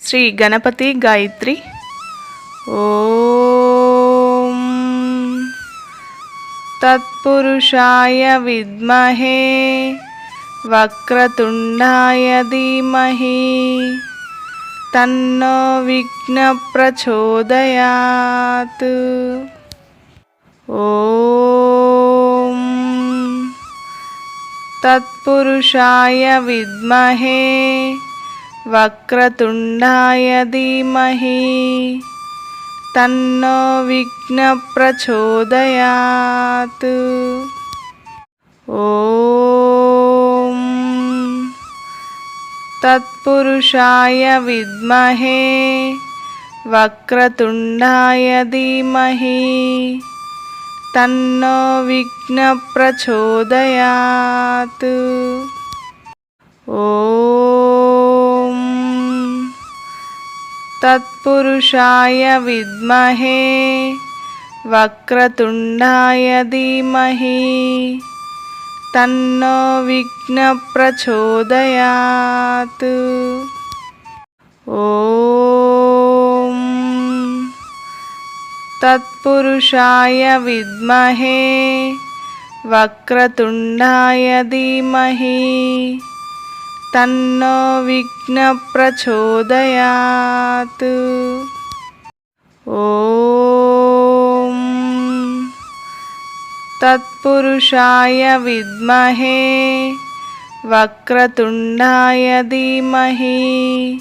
శ్రీ గణపతి గాయత్రి. ఓం తత్పురుషాయ విద్మహే వక్రతుండాయ ధీమహి తన్నో విఘ్న ప్రచోదయాత్. ఓం తత్పురుషాయ విద్మహే వక్రతుండాయ ధీమహి తన్నో విఘ్న ప్రచోదయాత్. ఓం తత్పురుషాయ విద్మహే వక్రతుండాయ ధీమహి తన్నో విఘ్న तत्पुरुषाय विद्महे वक्रतुण्डाय धीमहि तन्नो विघ्नप्रचोदयात्। ॐ तत्पुरुषाय विद्महे वक्रतुण्डाय धीमहि తన్నో విఘ్న ప్రచోదయాత్. ఓం తత్పురుషాయ విద్మహే వక్రతుండాయ ధీమహి.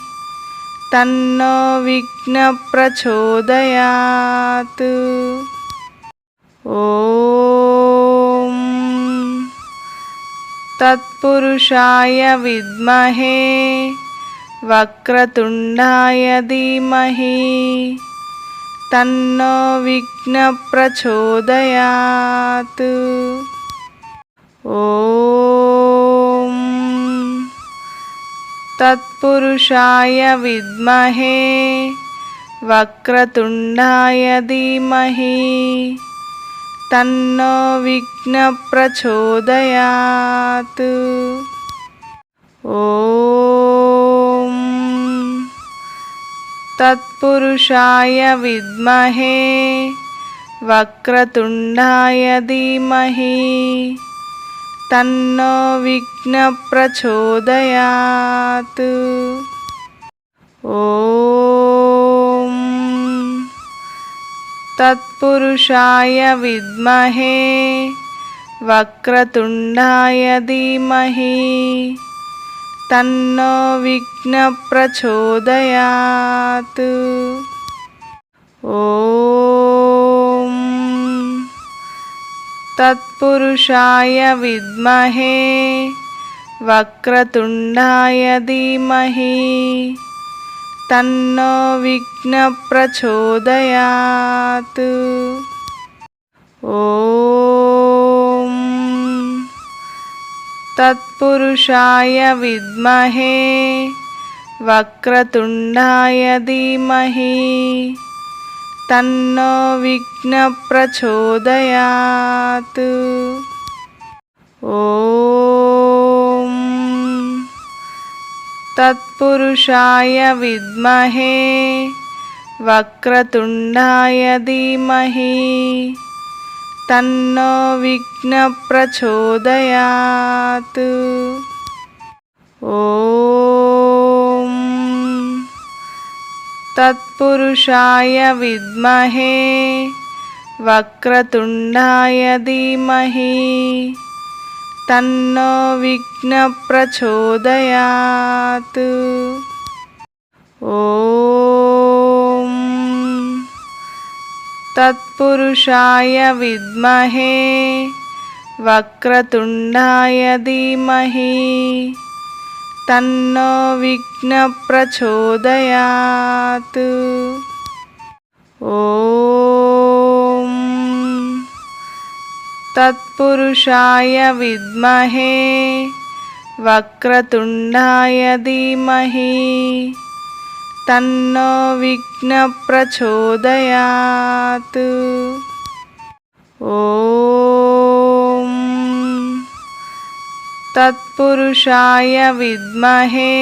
తన్నో విఘ్న ప్రచోదయాత్. ఓ తత్పురుషాయ విద్మహే వక్రతుండాయ ధీమహి తన్నో విఘ్న ప్రచోదయాత్ ఓం తత్పురుషాయ విద్మహే వక్రతుండాయ ధీమహి తన్నో విఘ్న ప్రచోదయాత్. ఓం తత్పురుషాయ విద్మహే వక్రతుండాయ ధీమహి. తన్నో విఘ్న ప్రచోదయాత్. ఓం తత్పురుషాయ విద్మహే వక్రతుండాయ ధీమహి తన్నో విఘ్న ప్రచోదయాత్ ఓం తత్పురుషాయ విద్మహే వక్రతుండాయ ధీమహి తన్నో విఘ్న ప్రచోదయాత్. ఓం తత్పురుషాయ విద్మహే వక్రతుండాయ ధీమహి. తన్నో విఘ్న ప్రచోదయాత్. ఓం तत्पुरुषाय विद्महे वक्रतुण्डाय धीमहि तन्नो विघ्नप्रचोदयात्। ॐ तत्पुरुषाय विद्महे वक्रतुण्डाय धीमहि తన్నో విఘ్న ప్రచోదయాత్. ఓం తత్పురుషాయ విద్మహే వక్రతుండాయ ధీమహి. తన్నో విఘ్న ప్రచోదయాత్. ఓం तत्पुरुषाय विद्महे वक्रतुण्डाय धीमहि तन्नो विघ्नप्रचोदयात्। ॐ तत्पुरुषाय विद्महे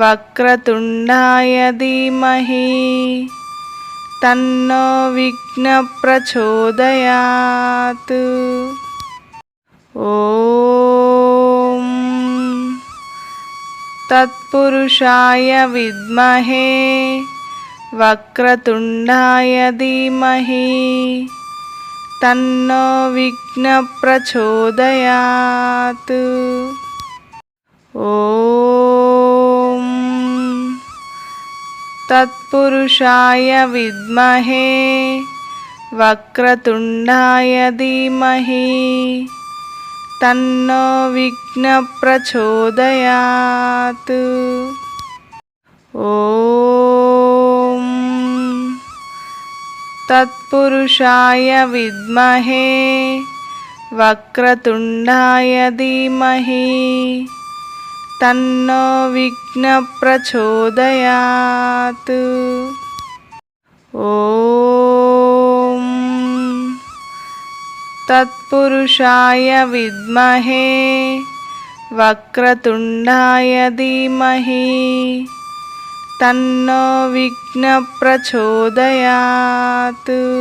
वक्रतुण्डाय धीमहि తన్నో విఘ్న ప్రచోదయాత్. ఓం తత్పురుషాయ విద్మహే వక్రతుండాయ ధీమహి. తన్నో విఘ్న ప్రచోదయాత్. ఓం तत्पुरुषाय विद्महे वक्रतुण्डाय धीमहि तन्नो विघ्नप्रचोदयात्। ॐ तत्पुरुषाय विद्महे वक्रतुण्डाय धीमहि తన్నో విఘ్న ప్రచోదయాత్. ఓం తత్పురుషాయ విద్మహే వక్రతుండాయ ధీమహి తన్నో విఘ్న ప్రచోదయాత్.